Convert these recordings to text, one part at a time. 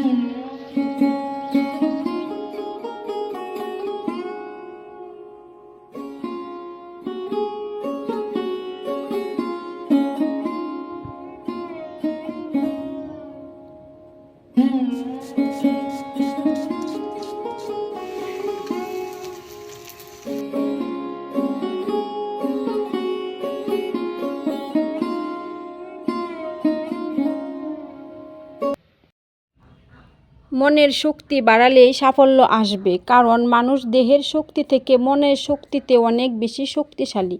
Mm-hmm. মনের শক্তি বাড়ালেই সাফল্য আসবে, কারণ মানুষ দেহের শক্তি থেকে মনের শক্তিতে অনেক বেশি শক্তিশালী।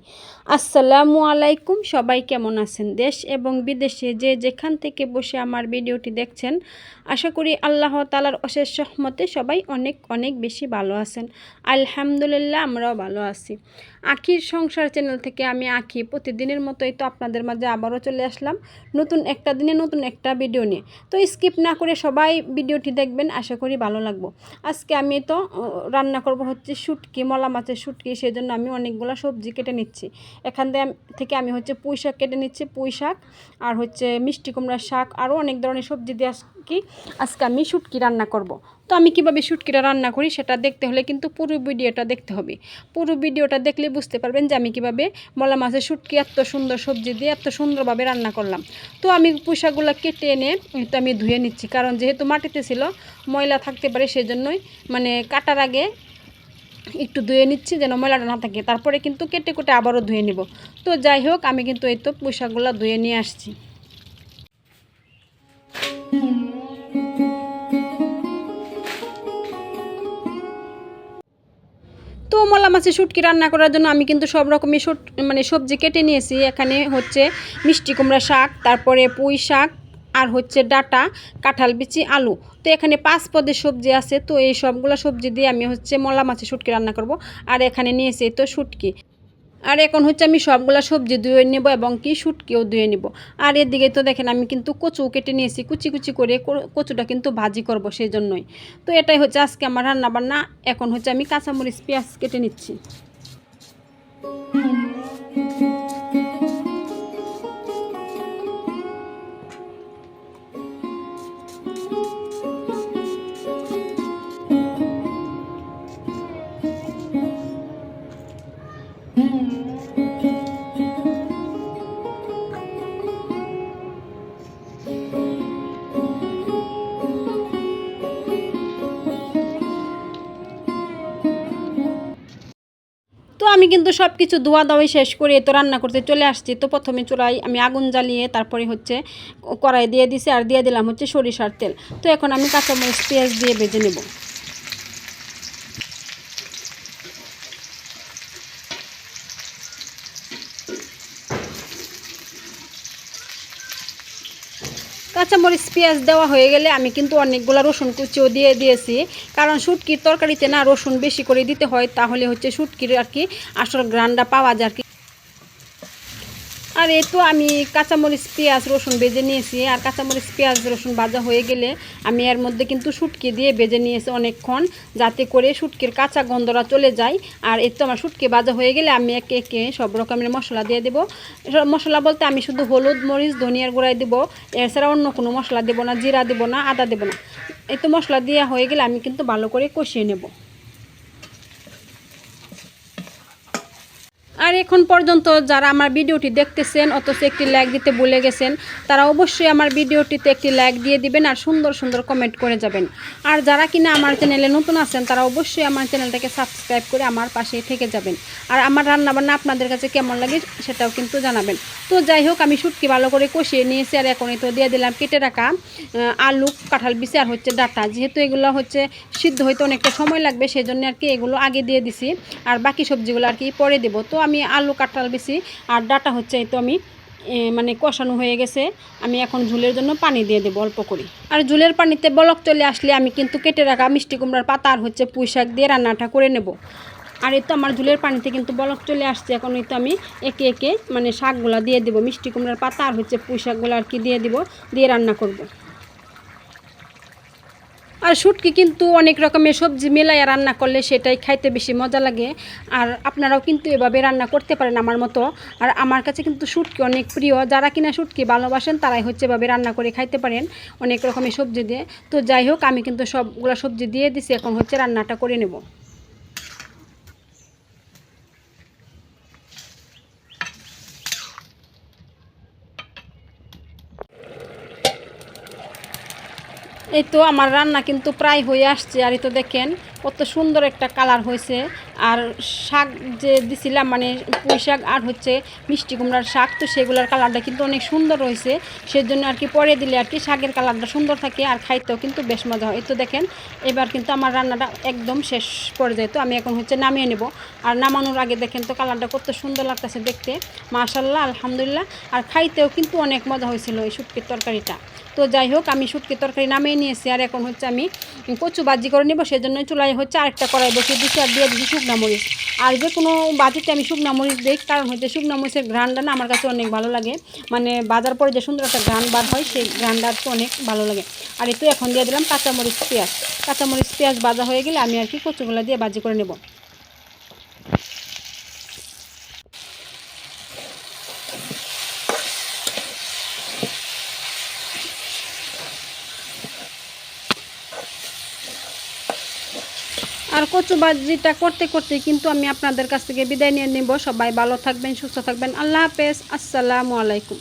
আসসালামু আলাইকুম, সবাই কেমন আছেন? দেশ এবং বিদেশে যে যেখান থেকে বসে আমার ভিডিওটি দেখছেন, আশা করি আল্লাহ তালার অশেষ সহমতে সবাই অনেক অনেক বেশি ভালো আছেন। আলহামদুলিল্লাহ, আমরাও ভালো আছি। আখির সংসার চ্যানেল থেকে আমি আঁকি প্রতিদিনের মতোই তো আপনাদের মাঝে আবারও চলে আসলাম নতুন একটা দিনে নতুন একটা ভিডিও নিয়ে। তো স্কিপ না করে সবাই ভিডিওটি দেখবেন, আশা করি ভালো লাগবো। আজকে আমি তো রান্না করব হচ্ছে শুটকি, মলা মাছের শুটকি সেই জন্য আমি অনেকগুলো সবজি কেটে নিচ্ছি। এখান থেকে আমি- হচ্ছে পুঁই শাক কেটে নিচ্ছি, পুঁই শাক আর হচ্ছে মিষ্টি কুমড়ার শাক আরও অনেক ধরনের সবজি দিয়ে কি আজকে আমি শুটকি রান্না করব। তো আমি কীভাবে শুটকিটা রান্না করি সেটা দেখতে হলে কিন্তু পুরো ভিডিওটা দেখতে হবে। পুরো ভিডিওটা দেখলে বুঝতে পারবেন যে আমি কীভাবে মলা মাছের শুটকি এত সুন্দর সবজি দিয়ে এত সুন্দরভাবে রান্না করলাম। তো আমি পোশাকগুলো কেটে এনে তো আমি ধুয়ে নিচ্ছি। কারণ যেহেতু মাটিতে ছিল, ময়লা থাকতে পারে সেই জন্যই মানে কাটার আগে একটু ধুয়ে নিচ্ছি যেন ময়লাটা না থাকে। তারপরে কিন্তু কেটে কুটে আবারও ধুয়ে নিব। তো যাই হোক, আমি কিন্তু এই তো পোশাকগুলো ধুয়ে নিয়ে আসছি। তো মলা মাছের শুটকি রান্না করার জন্য আমি কিন্তু সব রকমই মানে সবজি কেটে নিয়েছি। এখানে হচ্ছে মিষ্টি কুমড়া শাক, তারপরে পুঁই শাক, আর হচ্ছে ডাটা, কাঁঠাল বিচি, আলু। তো এখানে পাঁচ পদের সবজি আছে। তো এই সবগুলো সবজি দিয়ে আমি হচ্ছে মলা মাছের শুটকি রান্না করব। আর এখানে নিয়েছি তো শুটকি। আর এখন হচ্ছে আমি সবগুলা সবজি ধুয়ে নেব এবং কি শুটকিও ধুয়ে নেব। আর এদিকে তো দেখেন আমি কিন্তু কচু কেটে নিয়েছি, কুচি কুচি করে কচুটা কিন্তু ভাজি করব সেই জন্যই তো এটাই হচ্ছে আজকে আমার রান্নাবান্না, এখন হচ্ছে আমি কাঁচামরিচ, পেঁয়াজ কেটে নিচ্ছি। আমি কিন্তু সব কিছু ধোয়া দাওয়াই শেষ করে তো রান্না করতে চলে আসছি। তো প্রথমে চুলাই আমি আগুন জ্বালিয়ে তারপরে হচ্ছে কড়াই দিয়ে দিছি আর দিয়ে দিলাম হচ্ছে সরিষার তেল। তো এখন আমি কাঁচামরিচ, পেঁয়াজ দিয়ে ভেজে নেব। কাঁচামরিচ, পেঁয়াজ দেওয়া হয়ে গেলে আমি কিন্তু অনেকগুলো রসুন কুচিও দিয়ে দিয়েছি। কারণ শুটকির তরকারিতে না রসুন বেশি করে দিতে হয়, তাহলে হচ্ছে শুটকির আর কি আসল গ্রানটা পাওয়া যায় আর কি। আর এই তো আমি কাঁচামরিচ, পেঁয়াজ, রসুন বেজে নিয়েছি। আর কাঁচামরিচ, পেঁয়াজ, রসুন ভাজা হয়ে গেলে আমি এর মধ্যে কিন্তু শুটকি দিয়ে বেজে নিয়েছি অনেকক্ষণ, যাতে করে শুটকির কাঁচা গন্ধরা চলে যায়। আর এই তো আমার শুটকি ভাজা হয়ে গেলে আমি একে একে সব রকমের মশলা দিয়ে দেবো। মশলা বলতে আমি শুধু হলুদ, মরিচ, ধনিয়ার গুঁড়াই দেবো। এছাড়া অন্য কোনো মশলা দেবো না, জিরা দেবো না, আদা দেবো না। এই তো মশলা দেওয়া হয়ে গেলে আমি কিন্তু ভালো করে কষিয়ে নেব। আর এখন পর্যন্ত যারা আমার ভিডিওটি দেখতেছেন, অথচ একটি লাইক দিতে ভুলে গেছেন, তারা অবশ্যই আমার ভিডিওটিতে একটি লাইক দিয়ে দিবেন আর সুন্দর সুন্দর কমেন্ট করে যাবেন। আর যারা কিনা আমার চ্যানেলে নতুন আছেন, তারা অবশ্যই আমার চ্যানেলটাকে সাবস্ক্রাইব করে আমার পাশে থেকে যাবেন। আর আমার রান্নাবান্না আপনাদের কাছে কেমন লাগে সেটাও কিন্তু জানাবেন। তো যাই হোক, আমি শুটকি ভালো করে কষিয়ে নিয়েছি আর এখন এই তো দিয়ে দিলাম কেটে রাখা আলু, কাঁঠাল বিচি আর হচ্ছে ডাটা। যেহেতু এগুলো হচ্ছে সিদ্ধ হইতে অনেকটা সময় লাগবে সেই জন্য আর কি এগুলো আগে দিয়ে দিছি। আর বাকি সবজিগুলো আর কি পরে দেবো। তো আমি আলু, কাঁঠাল বেশি। আর ডাটা হচ্ছে এই তো আমি মানে কষানো হয়ে গেছে। আমি এখন ঝুলের জন্য পানি দিয়ে দেবো অল্প করে। আর ঝুলের পানিতে বলক চলে আসলে আমি কিন্তু কেটে রাখা মিষ্টি কুমড়ার পাতা আর হচ্ছে পুঁই শাক দিয়ে রান্নাটা করে নেব। আর এই তো আমার ঝুলের পানিতে কিন্তু বলক চলে আসছে। এখন এই তো আমি একে একে মানে শাকগুলো দিয়ে দেবো, মিষ্টি কুমড়ার পাতা আর হচ্ছে পুঁই শাকগুলো আর কি দিয়ে দিব, দিয়ে রান্না করব। আর শুটকি কিন্তু অনেক রকমের সবজি মেলায় রান্না করলে সেটাই খাইতে বেশি মজা লাগে। আর আপনারাও কিন্তু এভাবে রান্না করতে পারেন আমার মতো। আর আমার কাছে কিন্তু শুটকি অনেক প্রিয়। যারা কিনা শুটকি ভালোবাসেন, তারাই হচ্ছে এভাবে রান্না করে খাইতে পারেন অনেক রকমের সবজি দিয়ে। তো যাই হোক, আমি কিন্তু সবগুলো সবজি দিয়ে দিছি, এখন হচ্ছে রান্নাটা করে নেব। এই তো আমার রান্না কিন্তু প্রায় হয়ে আসছে, আর এই তো দেখেন কত সুন্দর একটা কালার হয়েছে। আর শাক যে দিছিলাম মানে পুঁই শাক আর হচ্ছে মিষ্টি কুমড়ার শাক, তো সেগুলোর কালারটা কিন্তু অনেক সুন্দর হয়েছে। সেজন্য আর কি পরে দিলে আর কি শাকের কালারটা সুন্দর থাকে আর খাইতেও কিন্তু বেশ মজা হয়। তো দেখেন, এবার কিন্তু আমার রান্নাটা একদম শেষ পর্যায়ে। তো আমি এখন হচ্ছে নামিয়ে নেব। আর নামানোর আগে দেখেন তো কালারটা কত সুন্দর লাগতেছে দেখতে। মাশাল্লাহ আলহামদুলিল্লাহ। আর খাইতেও কিন্তু অনেক মজা হয়েছিল এই শুটকির তরকারিটা। তো যাই হোক, আমি শুটকির তরকারি নামিয়ে নিয়েছি। আর এখন হচ্ছে আমি কচু বাজি করে নেব। সেজন্য চুলায় হচ্ছে আরেকটা কড়াই বসিয়ে দিচ্ছি আর দিয়ে দিচ্ছি মরিচ আর যে কোনো বাজিতে আমি শুকনা মরিচ দিই, কারণ হচ্ছে শুকনা মরিচের ঘ্রানটা না আমার কাছে অনেক ভালো লাগে। মানে বাজার পরে যে সুন্দর একটা ঘ্রান বার হয়, সেই ঘ্রানটা আর অনেক ভালো লাগে। আর একটু এখন দিয়ে দিলাম কাঁচামরিচ পেঁয়াজ। কাঁচামরিচ পেঁয়াজ বাজা হয়ে গেলে আমি আর কি কচুগুলো দিয়ে বাজি করে নেব। আর কচু বাজিটা করতে করতে কিন্তু আমি আপনাদের কাছ থেকে বিদায় নিয়ে নেব। সবাই ভালো থাকবেন, সুস্থ থাকবেন। আল্লাহ হাফেজ। আসসালামু আলাইকুম।